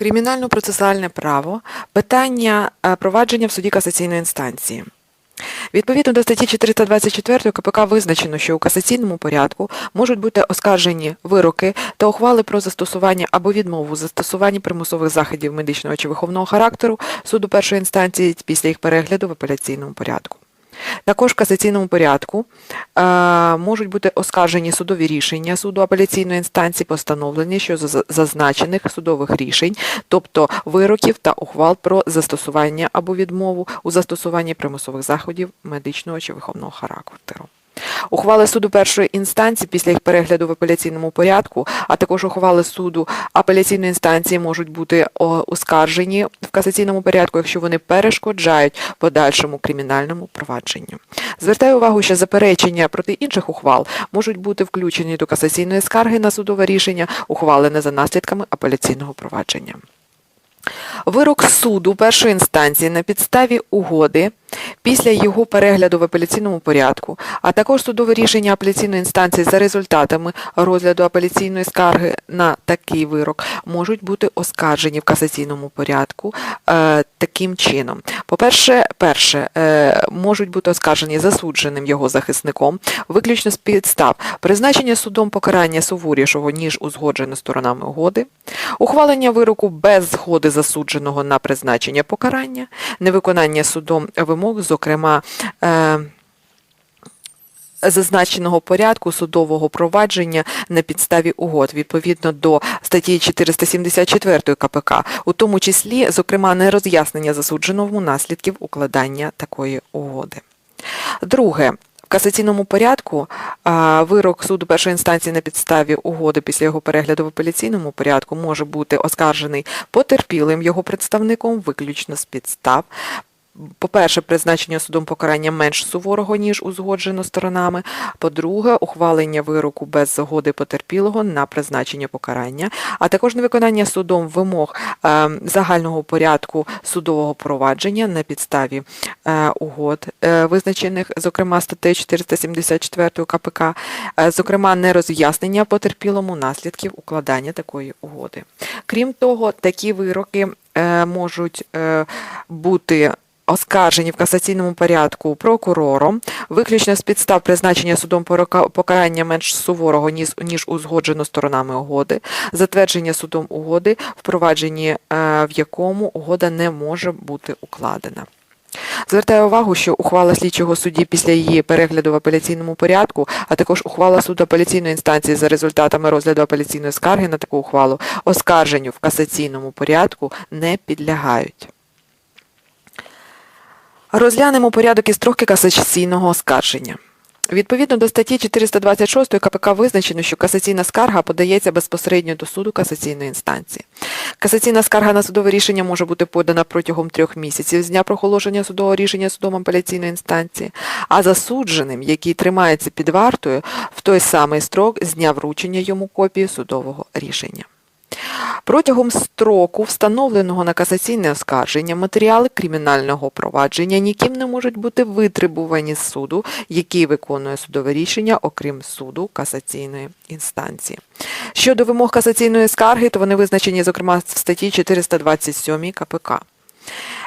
Кримінально-процесуальне право питання е, провадження в суді касаційної інстанції. Відповідно до статті 424 КПК визначено, що у касаційному порядку можуть бути оскаржені вироки та ухвали про застосування або відмову у застосуванні примусових заходів медичного чи виховного характеру суду першої інстанції після їх перегляду в апеляційному порядку. Також в касаційному порядку е, можуть бути оскаржені судові рішення суду апеляційної інстанції, постановлені щодо зазначених судових рішень, тобто вироків та ухвал про застосування або відмову у застосуванні примусових заходів медичного чи виховного характеру. Ухвали суду першої інстанції після їх перегляду в апеляційному порядку, а також ухвали суду апеляційної інстанції можуть бути оскаржені в касаційному порядку, якщо вони перешкоджають подальшому кримінальному провадженню. Звертаю увагу, що заперечення проти інших ухвал можуть бути включені до касаційної скарги на судове рішення, ухвалене за наслідками апеляційного провадження. Вирок суду першої інстанції на підставі угоди після його перегляду в апеляційному порядку, а також судове рішення апеляційної інстанції за результатами розгляду апеляційної скарги на такий вирок можуть бути оскаржені в касаційному порядку е, таким чином. По-перше, перше, е, можуть бути оскаржені засудженим його захисником, виключно з підстав призначення судом покарання суворішого, ніж узгоджено сторонами угоди, ухвалення вироку без згоди засудженого на призначення покарання, невиконання судом вимог, зокрема, е, зазначеного порядку судового провадження на підставі угод відповідно до статті 474 КПК, у тому числі, зокрема, нероз'яснення засудженому наслідків укладання такої угоди. Друге. В касаційному порядку вирок суду першої інстанції на підставі угоди після його перегляду в апеляційному порядку може бути оскаржений потерпілим його представником виключно з підстав. По-перше, призначення судом покарання менш суворого, ніж узгоджено сторонами. По-друге, ухвалення вироку без згоди потерпілого на призначення покарання, а також невиконання судом вимог е, загального порядку судового провадження на підставі е, угод, е, визначених, зокрема, статтею 474 КПК, зокрема, нероз'яснення потерпілому наслідків укладання такої угоди. Крім того, такі вироки можуть бути оскаржені в касаційному порядку прокурором, виключно з підстав призначення судом покарання менш суворого, ніж, узгоджено сторонами угоди, затвердження судом угоди, впровадженні е, в якому угода не може бути укладена. Звертаю увагу, що ухвала слідчого судді після її перегляду в апеляційному порядку, а також ухвала суду апеляційної інстанції за результатами розгляду апеляційної скарги на таку ухвалу, оскарженню в касаційному порядку не підлягають. Розглянемо порядок і строки касаційного оскарження. Відповідно до статті 426 КПК визначено, що касаційна скарга подається безпосередньо до суду касаційної інстанції. Касаційна скарга на судове рішення може бути подана протягом трьох місяців з дня проголошення судового рішення судом апеляційної інстанції, а засудженим, який тримається під вартою, в той самий строк з дня вручення йому копії судового рішення. Протягом строку, встановленого на касаційне оскарження, матеріали кримінального провадження ніким не можуть бути витребувані з суду, який виконує судове рішення, окрім суду касаційної інстанції. Щодо вимог касаційної скарги, то вони визначені, зокрема, в статті 427 КПК.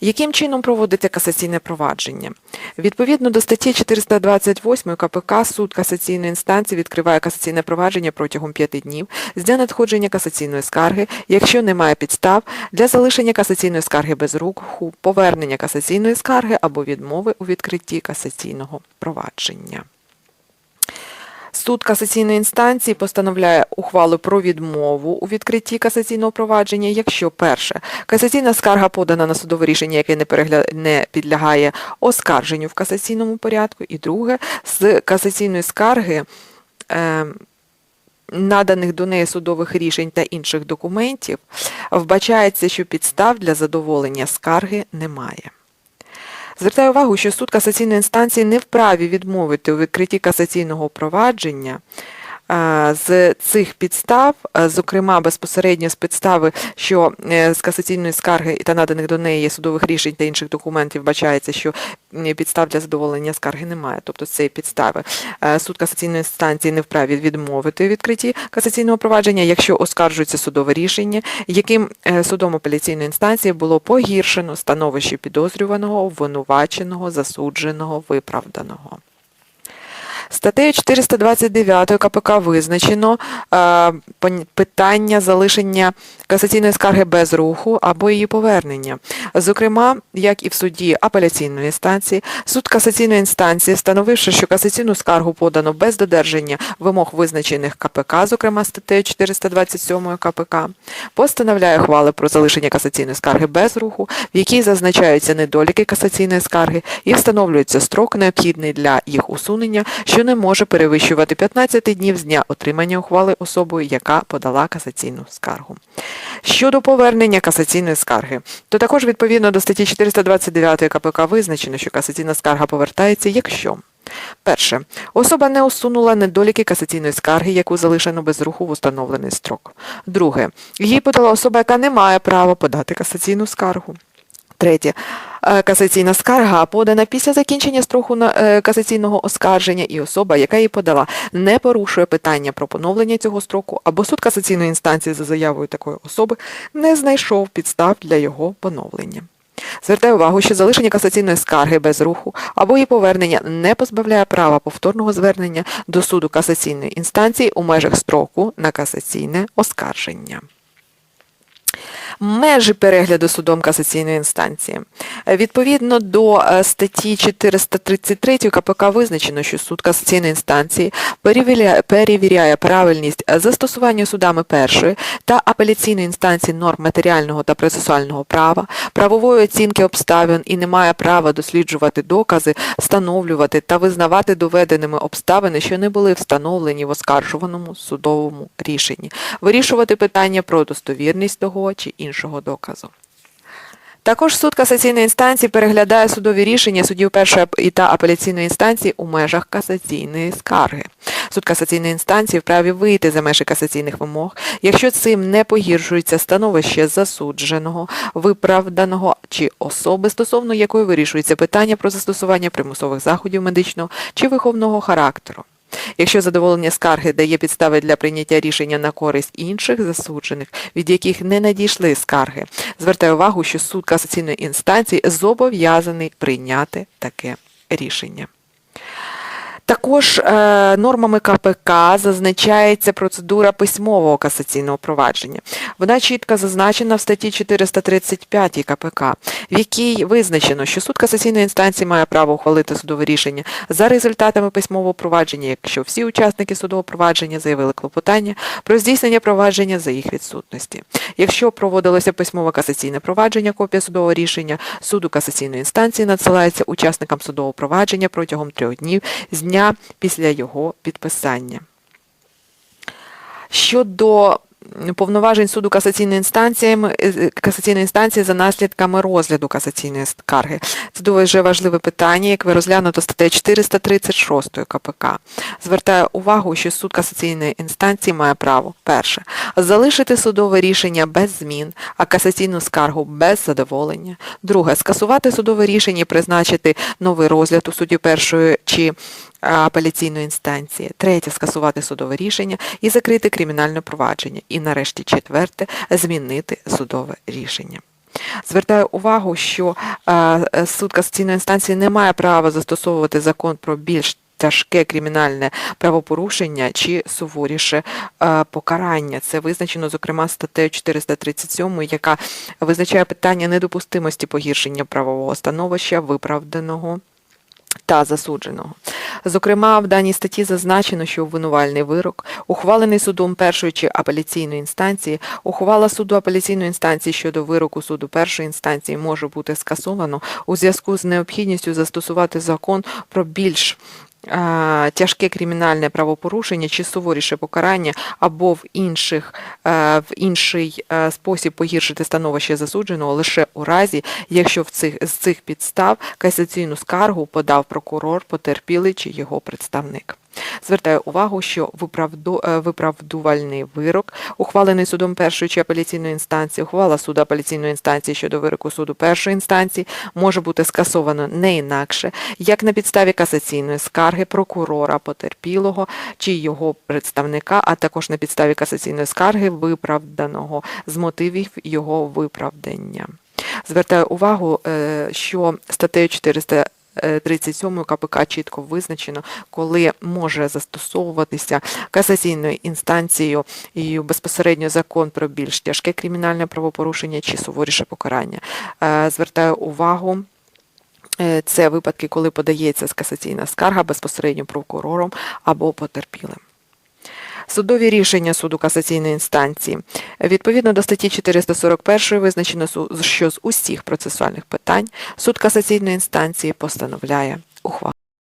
Яким чином проводиться касаційне провадження? Відповідно до статті 428 КПК суд касаційної інстанції відкриває касаційне провадження протягом 5 днів з дня надходження касаційної скарги, якщо немає підстав для залишення касаційної скарги без руху, повернення касаційної скарги або відмови у відкритті касаційного провадження. Суд касаційної інстанції постановляє ухвалу про відмову у відкритті касаційного провадження, якщо перше касаційна скарга подана на судове рішення, яке не перегля... не підлягає оскарженню в касаційному порядку, і друге з касаційної скарги. Е... Наданих до неї судових рішень та інших документів вбачається, що підстав для задоволення скарги немає. Звертаю увагу, що суд касаційної інстанції не вправі відмовити у відкритті касаційного провадження З цих підстав, е, зокрема безпосередньо з підстави, що е, з касаційної скарги та наданих до неї судових рішень та інших документів бачається, що підстав для задоволення скарги немає. Тобто з цієї підстави е, суд касаційної інстанції не вправі відмовити відкритті касаційного провадження, якщо оскаржується судове рішення, яким е, судом апеляційної інстанції було погіршено становище підозрюваного, обвинуваченого, засудженого, виправданого. Статтею 429 КПК визначено е, питання залишення касаційної скарги без руху або її повернення. Зокрема, як і в суді апеляційної інстанції, суд касаційної інстанції, встановивши, що касаційну скаргу подано без додержання вимог визначених КПК, зокрема статтею 427 КПК, постановляє ухвали про залишення касаційної скарги без руху, в якій зазначаються недоліки касаційної скарги і встановлюється строк, необхідний для їх усунення, що не може перевищувати 15 днів з дня отримання ухвали особою, яка подала касаційну скаргу. Щодо повернення касаційної скарги, то також відповідно до статті 429 КПК визначено, що касаційна скарга повертається, якщо Перше. Особа не усунула недоліки касаційної скарги, яку залишено без руху в установлений строк. Друге. Їй подала особа, яка не має права подати касаційну скаргу. Третє. Е, Касаційна скарга подана після закінчення строку е, касаційного оскарження, і особа, яка її подала, не порушує питання про поновлення цього строку, або суд касаційної інстанції за заявою такої особи не знайшов підстав для його поновлення. Звертаю увагу, що залишення касаційної скарги без руху або її повернення не позбавляє права повторного звернення до суду касаційної інстанції у межах строку на касаційне оскарження. Межі перегляду судом касаційної інстанції. Відповідно до е, статті 433 КПК визначено, що суд касаційної інстанції перевіряє, правильність застосування судами першої та апеляційної інстанції норм матеріального та процесуального права, правової оцінки обставин і не має права досліджувати докази, встановлювати та визнавати доведеними обставини, що не були встановлені в оскаржуваному судовому рішенні, вирішувати питання про достовірність того чи іншого доказу. Також суд касаційної інстанції переглядає судові рішення суддів першої і та апеляційної інстанції у межах касаційної скарги. Суд касаційної інстанції вправі вийти за межі касаційних вимог, якщо цим не погіршується становище засудженого, виправданого чи особи, стосовно якої вирішується питання про застосування примусових заходів медичного чи виховного характеру. Якщо задоволення скарги дає підстави для прийняття рішення на користь інших засуджених, від яких не надійшли скарги, звертаю увагу, що суд касаційної інстанції зобов'язаний прийняти таке рішення. Також е, нормами КПК зазначається процедура письмового касаційного провадження. Вона чітко зазначена в статті 435 КПК, в якій визначено, що суд касаційної інстанції має право ухвалити судове рішення за результатами письмового провадження, якщо всі учасники судового провадження заявили клопотання про здійснення провадження за їх відсутності. Якщо проводилося письмове касаційне провадження, копія судового рішення суду касаційної інстанції надсилається учасникам судового провадження протягом трьох днів з дня після його підписання. Щодо повноважень суду касаційної інстанції, е, касаційної інстанції за наслідками розгляду касаційної скарги. Це дуже важливе питання, яке розглянуто статтею 436 КПК. Звертаю увагу, що суд касаційної інстанції має право перше залишити судове рішення без змін, а касаційну скаргу без задоволення. Друге скасувати судове рішення і призначити новий розгляд у суді першої чи апеляційної інстанції. Третє скасувати судове рішення і закрити кримінальне провадження. І нарешті четверте змінити судове рішення. Звертаю увагу, що е, суд касаційної інстанції не має права застосовувати закон про більш тяжке кримінальне правопорушення чи суворіше е, покарання. Це визначено, зокрема, статтею 437, яка визначає питання недопустимості погіршення правового становища виправданого та засудженого. Зокрема, в даній статті зазначено, що обвинувальний вирок, ухвалений судом першої чи апеляційної інстанції, ухвала суду апеляційної інстанції щодо вироку суду першої інстанції може бути скасовано у зв'язку з необхідністю застосувати закон про більш тяжке кримінальне правопорушення чи суворіше покарання або в інших е, в інший е, спосіб погіршити становище засудженого лише у разі, якщо в цих з цих підстав касаційну скаргу подав прокурор, потерпілий чи його представник. Звертаю увагу, що е, виправдувальний вирок, ухвалений судом першої чи апеляційної інстанції, ухвала суду апеляційної інстанції щодо вироку суду першої інстанції може бути скасовано не інакше, як на підставі касаційної скарги прокурора потерпілого чи його представника, а також на підставі касаційної скарги виправданого з мотивів його виправдання. Звертаю увагу, е, що статтею 400 е, 37 КПК чітко визначено, коли може застосовуватися касаційною інстанцією і безпосередньо закон про більш тяжке кримінальне правопорушення чи суворіше покарання. Е, Звертаю увагу. е, Це випадки, коли подається касаційна скарга безпосередньо прокурором або потерпілим. Судові рішення суду касаційної інстанції. Відповідно до статті 441 визначено, що з усіх процесуальних питань суд касаційної інстанції постановляє ухвалу.